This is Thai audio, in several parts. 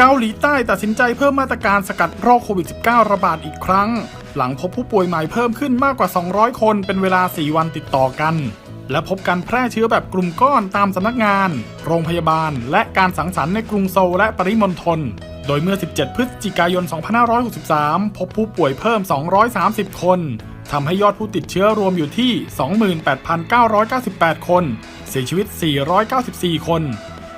เกาหลีใต้ตัดสินใจเพิ่มมาตรการสกัดโรคโควิด -19 ระบาดอีกครั้ง หลังพบผู้ป่วยใหม่เพิ่มขึ้นมากกว่า 200 คนเป็นเวลา 4 วันติดต่อกัน และพบการแพร่เชื้อแบบกลุ่มก้อนตามสำนักงาน โรงพยาบาล และการสังสรรค์ในกรุงโซลและปริมณฑลโดยเมื่อ 17 พฤศจิกายน 2563 พบผู้ป่วยเพิ่ม 230 คนทำให้ยอดผู้ติดเชื้อรวมอยู่ที่ 28,998 คน เสียชีวิต 494 คน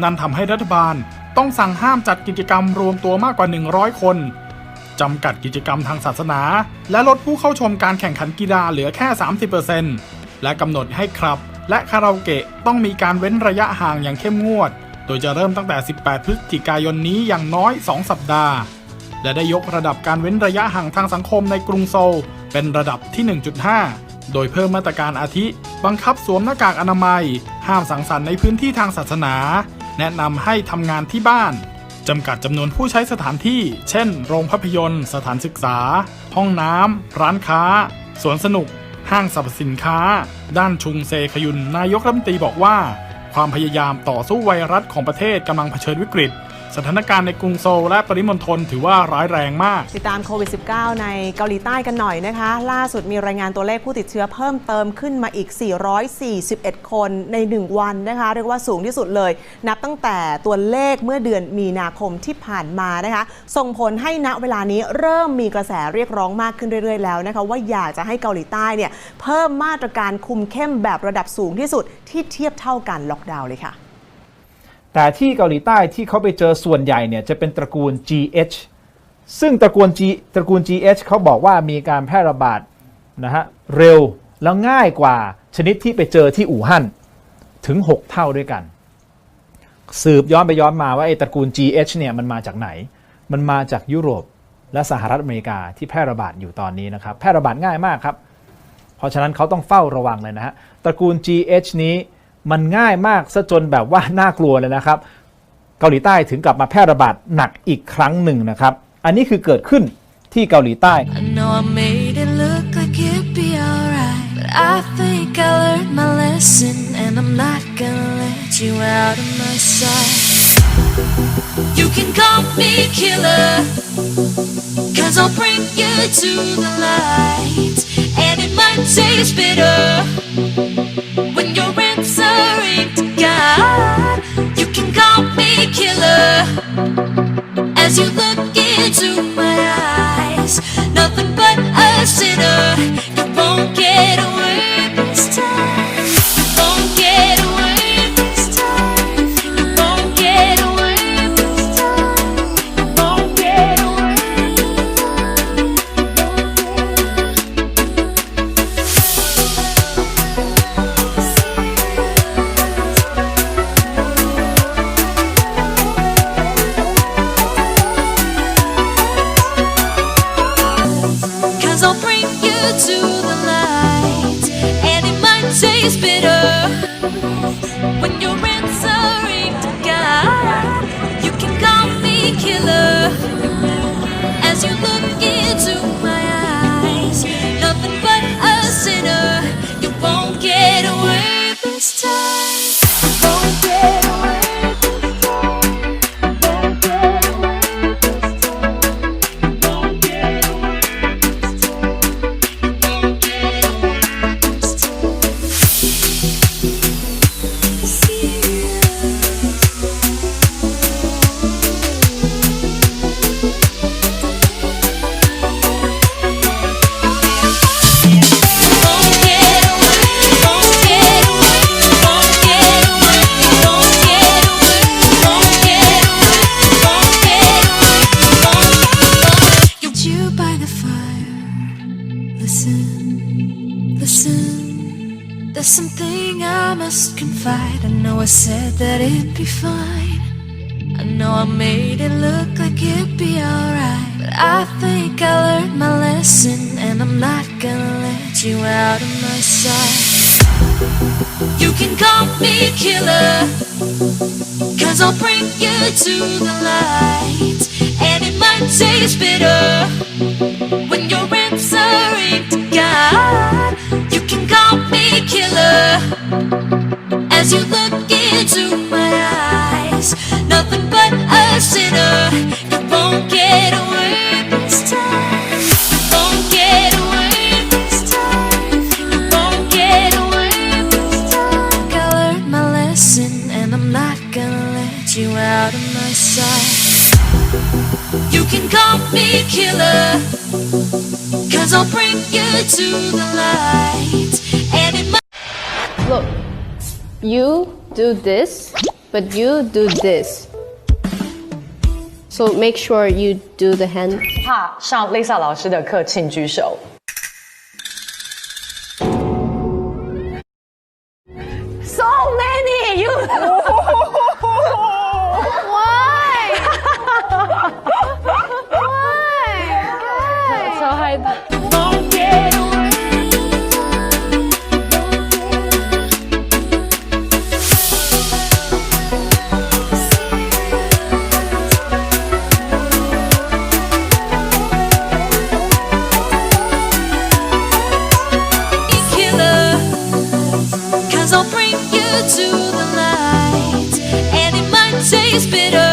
นั่นทำให้รัฐบาล ต้องสั่งห้ามจัดกิจกรรมรวมตัวมากกว่า 100 คนจำกัดกิจกรรมทางศาสนา และลดผู้เข้าชมการแข่งขันกีฬาเหลือแค่ 30%และกำหนดให้ครับ และคาราโอเกะต้องมีการเว้นระยะห่างอย่างเข้มงวด โดยจะเริ่มตั้งแต่ 18 พฤศจิกายนนี้อย่างน้อย 2 สัปดาห์ และได้ยกระดับการเว้นระยะห่างทางสังคมในกรุงโซล เป็นระดับที่ 1.5 โดยเพิ่มมาตรการอาทิ บังคับสวมหน้ากากอนามัย ห้ามสังสรรค์ในพื้นที่ทางศาสนา แนะนำให้ทำงานที่บ้านจำกัดจำนวนผู้ใช้สถานที่ เช่น โรงภาพยนตร์ สถานศึกษา ห้องน้ำ ร้านค้า สวนสนุก ห้างสรรพสินค้า ด้านชุงเซคยุน นายกรัฐมนตรีบอกว่า ความพยายามต่อสู้ไวรัสของประเทศกำลังเผชิญวิกฤต สถานการณ์ในกรุงโซลและปริมณฑลถือว่าร้ายแรงมาก ติดตามโควิด -19 ในเกาหลีใต้กันหน่อยนะคะ ล่าสุดมีรายงานตัวเลขผู้ติดเชื้อเพิ่มเติมขึ้นมาอีก 441 คนใน 1 วันนะคะ เรียกว่าสูงที่สุดเลย นับตั้งแต่ตัวเลขเมื่อเดือนมีนาคมที่ผ่านมานะคะ ส่งผลให้ณเวลานี้เริ่มมีกระแสเรียกร้องมากขึ้นเรื่อย ๆ แล้วนะคะ ว่าอยากจะให้เกาหลีใต้เนี่ยเพิ่มมาตรการคุมเข้มแบบระดับสูงที่สุดที่เทียบเท่ากันล็อกดาวน์เลยค่ะ แต่ที่เกาหลีใต้ที่เขาไปเจอส่วนใหญ่เนี่ยจะเป็นตระกูล GH ซึ่งตระกูล G ตระกูล GH เขาบอกว่ามีการแพร่ระบาดนะฮะเร็วแล้วง่ายกว่าชนิดที่ไปเจอที่อู่ฮั่นถึง 6 เท่าด้วยกัน สืบย้อนไปย้อนมาว่าไอ้ตระกูล GH เนี่ยมันมาจากไหน มันมาจากยุโรปและสหรัฐอเมริกาที่แพร่ระบาดอยู่ตอนนี้นะครับ แพร่ระบาดง่ายมากครับ เพราะฉะนั้นเขาต้องเฝ้าระวังเลยนะฮะ ตระกูล GH นี้ มันง่ายมากซะจนแบบว่าน่ากลัวเลยนะครับ เกาหลีใต้ถึงกลับมาแพร่ระบาดหนักอีกครั้งหนึ่งนะครับ อันนี้คือเกิดขึ้นที่เกาหลีใต้ You can call me killer Cause I'll bring you to the light And it might taste bitter when you There's something I must confide. I know I said that it'd be fine. I know I made it look like it'd be alright. But I think I learned my lesson, and I'm not gonna let you out of my sight. You can call me killer, cause I'll bring you to the light. And it might taste bitter when you're answering to me killer as you look into my eyes. Nothing but a sinner. You won't get away this time. You out of my sight. You can call me killer, cause I'll bring you to the light. And in my Look, you do this, but you do this. So make sure you do the hand. 怕上 Lisa 老师的课，请举手。 it's bitter